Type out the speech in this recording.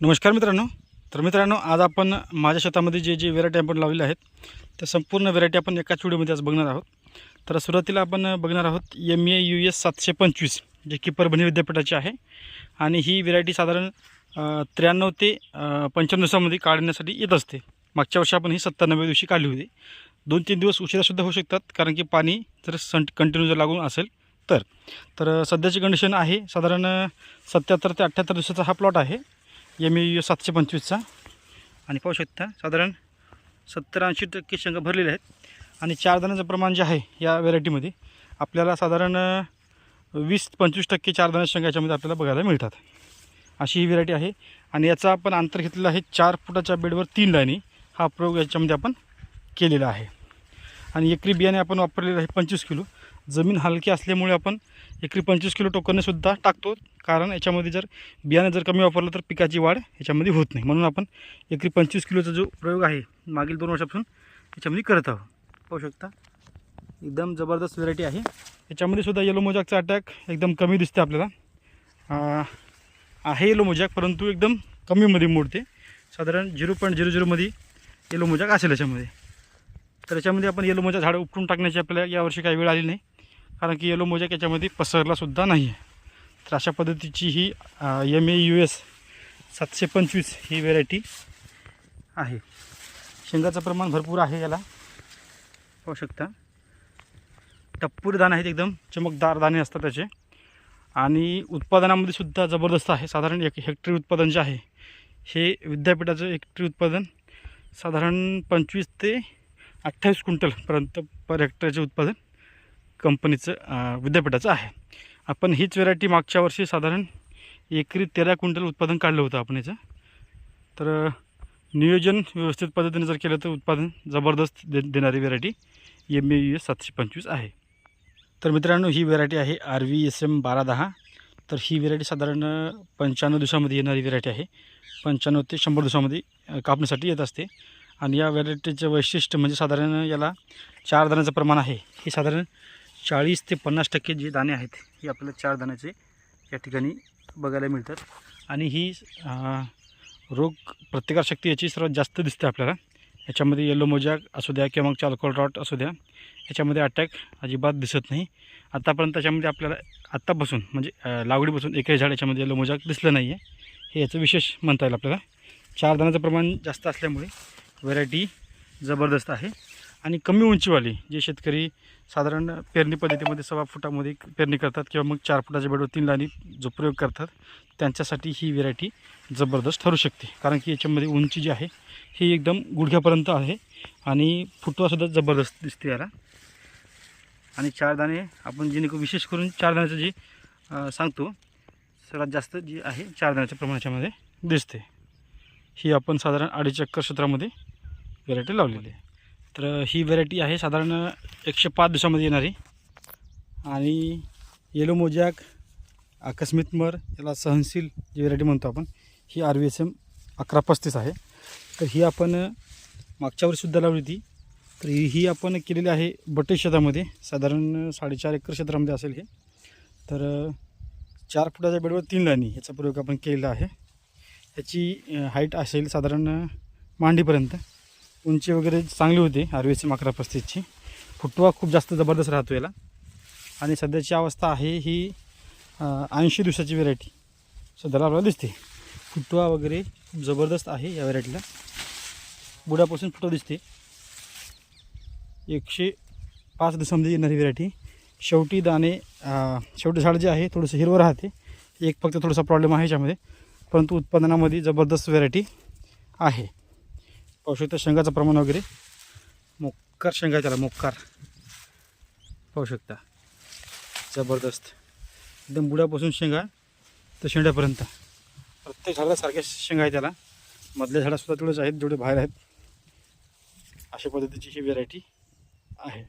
नमस्कार मित्रांनो. तर मित्रांनो आज आपण माझ्या शेतामध्ये जे जे व्हेरायटी आपण लावलेल्या आहेत त्या संपूर्ण व्हेरायटी आपण एकाच व्हिडिओमध्ये आज बघणार आहोत. तर सुरुवातीला आपण बघणार आहोत एम ए यू एस सातशे पंचवीस जे की परभणी विद्यापीठाची आहे. आणि ही व्हेरायटी साधारण त्र्याण्णव ते पंच्याण्णव दिवसामध्ये काढण्यासाठी येत असते. मागच्या वर्षी आपण ही सत्त्याण्णव्या दिवशी काढली होती. दोन तीन दिवस उशिरासुद्धा होऊ शकतात कारण की पाणी जर सं कंटिन्यू जर लागून असेल तर. तर सध्याची कंडिशन आहे साधारण सत्याहत्तर ते अठ्ठ्याहत्तर दिवसाचा हा प्लॉट आहे. एम यू सातशे पंचवीसचा. आणि पाहू शकता साधारण सत्तर ऐंशी टक्के शेंगा भरलेल्या आहेत. आणि चारदाण्याचं प्रमाण जे आहे या व्हेरायटीमध्ये आपल्याला साधारण वीस पंचवीस टक्के चार दाण्या शेंगा याच्यामध्ये आपल्याला बघायला मिळतात. अशी ही व्हेरायटी आहे. आणि याचा आपण अंतर घेतलेलं आहे चार फुटाच्या बेडवर तीन लाईनी हा प्रयोग याच्यामध्ये आपण केलेला आहे. आणि एकरी बियाणे आपण वापरलेलं आहे पंचवीस किलो. जमीन हलकी असल्यामुळे आपण एकरी पंचवीस किलो टोकननेसुद्धा टाकतो. कारण याच्यामध्ये जर बियाणं जर कमी वापरलं तर पिकाची वाढ याच्यामध्ये होत नाही. म्हणून आपण एकरी पंचवीस किलोचा जो प्रयोग आहे मागील दोन वर्षापासून याच्यामध्ये करत आहोत. पाहू शकता. एकदम जबरदस्त व्हेरायटी आहे. याच्यामध्ये सुद्धा येलो मोजाकचा अटॅक एकदम कमी दिसते आपल्याला. आहे येलो मोजाक परंतु एकदम कमीमध्ये मोडते. साधारण झिरो पॉईंट झिरो झिरोमध्ये येलो मोजाक असेल याच्यामध्ये. तर याच्यामध्ये आपण येलो मोजा झाडं उपटून टाकण्याची आपल्याला यावर्षी काही वेळ आली नाही. कारण की येलो मोजाक याच्यामध्ये पसरलासुद्धा नाही आहे तर अशा पद्धतीची ही एम ए यू एस सातशे पंचवीस ही व्हेरायटी आहे. शेंगाचं प्रमाण भरपूर आहे याला. पाहू शकता. टप्पूर दाणे आहेत एकदम चमकदार दाणे असतात त्याचे. आणि उत्पादनामध्ये सुद्धा जबरदस्त आहे. साधारण एक हेक्टरी उत्पादन जे आहे हे विद्यापीठाचं हेक्टरी उत्पादन साधारण पंचवीस ते अठ्ठावीस क्विंटलपर्यंत पर हेक्टरचे उत्पादन. कंपनीचं विद्यापीठाचं आहे. आपण हीच व्हेरायटी मागच्या वर्षी साधारण एकरी तेरा क्विंटल उत्पादन काढलं होतं आपण याचं. तर नियोजन व्यवस्थित पद्धतीने जर केलं तर उत्पादन जबरदस्त दे देणारी variety M A U S सातशे पंचवीस आहे. तर मित्रांनो ही व्हेरायटी आहे आर व्ही एस एम बारा दहा. तर ही व्हेरायटी साधारण पंच्याण्णव दिवसामध्ये येणारी व्हेरायटी आहे. पंच्याण्णव ते शंभर दिवसामध्ये कापण्यासाठी येत असते. आणि या व्हेरायटीचं वैशिष्ट्य म्हणजे साधारण याला चार दाण्याचं प्रमाण आहे. हे साधारण चाळीस ते पन्नास टक्के जे दाणे आहेत हे आपल्याला चार दाण्याचे या ठिकाणी बघायला मिळतात. आणि ही रोग प्रतिकारशक्ती याची सर्वात जास्त दिसते आपल्याला. याच्यामध्ये येलो मोजॅक असू द्या किंवा मग चालकोल रॉट असू द्या. याच्यामध्ये अटॅक अजिबात दिसत नाही. आत्तापर्यंत त्याच्यामध्ये आपल्याला आत्तापासून म्हणजे लागवडीपासून एकही झाड याच्यामध्ये येलो मोजॅक दिसलं नाही आहे हे याचं विशेष म्हणता येईल आपल्याला. चार दाण्याचं प्रमाण जास्त असल्यामुळे व्हरायटी जबरदस्त आहे. आणि कमी उंचीवाली जे शेतकरी साधारण पेरणी पद्धतीमध्ये सव्वा फुटामध्ये पेरणी करतात किंवा मग चार फुटाच्या बेडवर तीन लाणी जो प्रयोग करतात त्यांच्यासाठी ही व्हेरायटी जबरदस्त ठरू शकते. कारण की याच्यामध्ये उंची जी आहे ही एकदम गुडघ्यापर्यंत आहे आणि फुटवासुद्धा जबरदस्त दिसते याला. आणि चार दाणे आपण जेणेकरून विशेष करून चार दाण्याचं जे सांगतो सर्वात जास्त जी आहे चार दाण्याच्या प्रमाण याच्यामध्ये दिसते. ही आपण साधारण अडीच चक्कर क्षेत्रामध्ये व्हेरायटी लावलेली आहे. तर ही व्हेरायटी आहे साधारण एकशे पाच दिवसामध्ये येणारी. आणि येलो मोजॅक आकस्मित मर याला सहनशील जी व्हेरायटी म्हणतो आपण ही आर व्ही एस एम अकरा पस्तीस आहे. तर ही आपण मागच्या वर्षीसुद्धा लावली होती. तर ही आपण केलेली आहे बटे शेतामध्ये साधारण साडेचार एकर क्षेत्रामध्ये असेल हे. तर चार फुटाच्या बेडवर तीन लाईनी याचा प्रयोग आपण केलेला आहे. याची हाईट असेल साधारण मांडीपर्यंत. उंची वगैरे चांगली होती आरवीसी माकरा पस्तीसची. फुटवा खूप जास्त जबरदस्त राहतो याला. आणि सध्याची अवस्था आहे ही ऐंशी दिवसाची व्हेरायटी सध्याला आपल्याला दिसते. फुटवा वगैरे खूप जबरदस्त आहे या व्हेरायटीला बुडापासून फुटवा दिसते. एकशे पाच दिवसामध्ये येणारी व्हेरायटी शेवटी दाणे शेवटी झाड जे आहे थोडंसं हिरवं राहते. एक फक्त थोडासा प्रॉब्लेम आहे याच्यामध्ये. परंतु उत्पादनामध्ये जबरदस्त व्हेरायटी आहे. पाहू शकता शेंगाचं प्रमाण वगैरे. मोक्कार शेंगा आहे त्याला मोक्कार. पाहू शकता. जबरदस्त. एकदम बुडापासून शेंगा तर शेंड्यापर्यंत. प्रत्येक झाडाला सारख्या शेंगा आहे त्याला. मधल्या झाडासुद्धा तेवढेच आहेत जेवढे बाहेर आहेत. अशा पद्धतीची ही व्हेरायटी आहे.